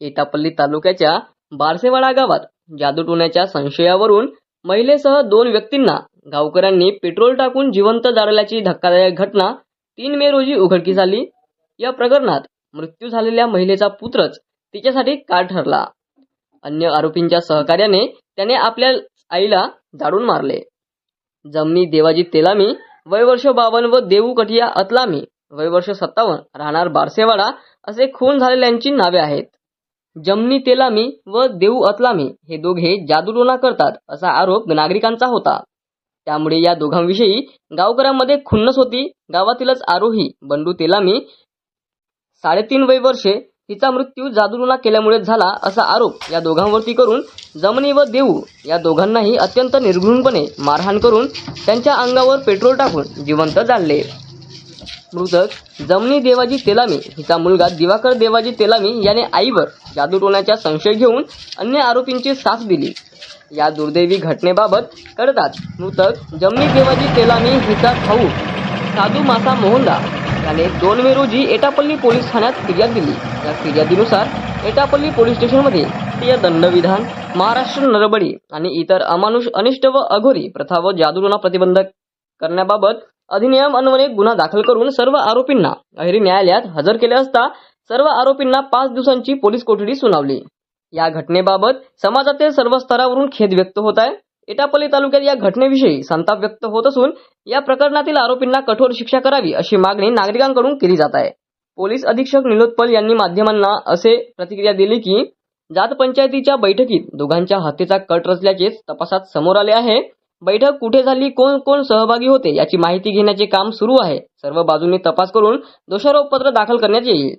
एटापल्ली तालुक्याच्या बारसेवाडा गावात जादूटोण्याच्या संशयावरून महिलेसह दोन व्यक्तींना गावकऱ्यांनी पेट्रोल टाकून जिवंत जाळल्याची धक्कादायक घटना तीन मे रोजी उघडकीस आली. या प्रकरणात मृत्यू झालेल्या महिलेचा पुत्रच तिच्यासाठी काळ ठरला? अन्य आरोपींच्या सहकार्याने त्याने आपल्या आईला जाडून मारले. जमनी देवाजी तेलामी वयवर्ष बावन बावन्न व देऊ कटिया अतलामी वयवर्ष सत्तावन सत्तावन्न राहणार बारसेवाडा असे खून झालेल्यांची नावे आहेत. जमनी तेलामी व देऊ अतलामी हे दोघे जादूटोणा करतात असा आरोप नागरिकांचा होता. त्यामुळे या दोघांविषयी गावकऱ्यांमध्ये खुन्नस होती. गावातीलच आरोही बंडू तेलामी साडेतीन वय वर्षे तिचा मृत्यू जादूटोणा केल्यामुळे झाला असा आरोप या दोघांवरती करून जमनी व देऊ या दोघांनाही अत्यंत निर्घृणपणे मारहाण करून त्यांच्या अंगावर पेट्रोल टाकून जिवंत जाळले मृतक जमनी देवाजी तेलामी हिचा मुलगा दिवाकर देवाजी तेलामी याने आईवर जादू टोण्याचा संशय घेऊन अन्य आरोपींची साथ दिली. या दुर्दैवी घटनेबाबत कळताच मृतक जमनी देवाजी तेलामी हिचा भाऊ साधू मासा मोहनदा याने दोन मे रोजी एटापल्ली पोलीस ठाण्यात फिर्याद दिली. या फिर्यादीनुसार एटापल्ली पोलीस स्टेशनमध्ये राष्ट्रीय दंडविधान महाराष्ट्र नरबडी आणि इतर अमानुष अनिष्ट व अघोरी प्रथा व जादूटोणा प्रतिबंध करण्याबाबत अधिनियम अन्वये गुन्हा दाखल करून सर्व आरोपींना अहेरी न्यायालयात हजर केले असता सर्व आरोपींना पाच दिवसांची पोलीस कोठडी सुनावली. या घटनेबाबत समाजातील सर्व स्तरावरून खेद व्यक्त होत आहे. एटापल्ली तालुक्यात या घटनेविषयी संताप व्यक्त होत असून या प्रकरणातील आरोपींना कठोर शिक्षा करावी अशी मागणी नागरिकांकडून केली जात आहे. पोलीस अधीक्षक निलोत्पल यांनी माध्यमांना असे प्रतिक्रिया दिली की जात पंचायतीच्या बैठकीत दोघांच्या हत्येचा कट रचल्याचे तपासात समोर आले आहे. बैठक कुठे झाली कोण कोण सहभागी होते याची माहिती घेण्याचे काम सुरू आहे. सर्व बाजूंनी तपास करून दोषारोपपत्र दाखल करण्यात येईल.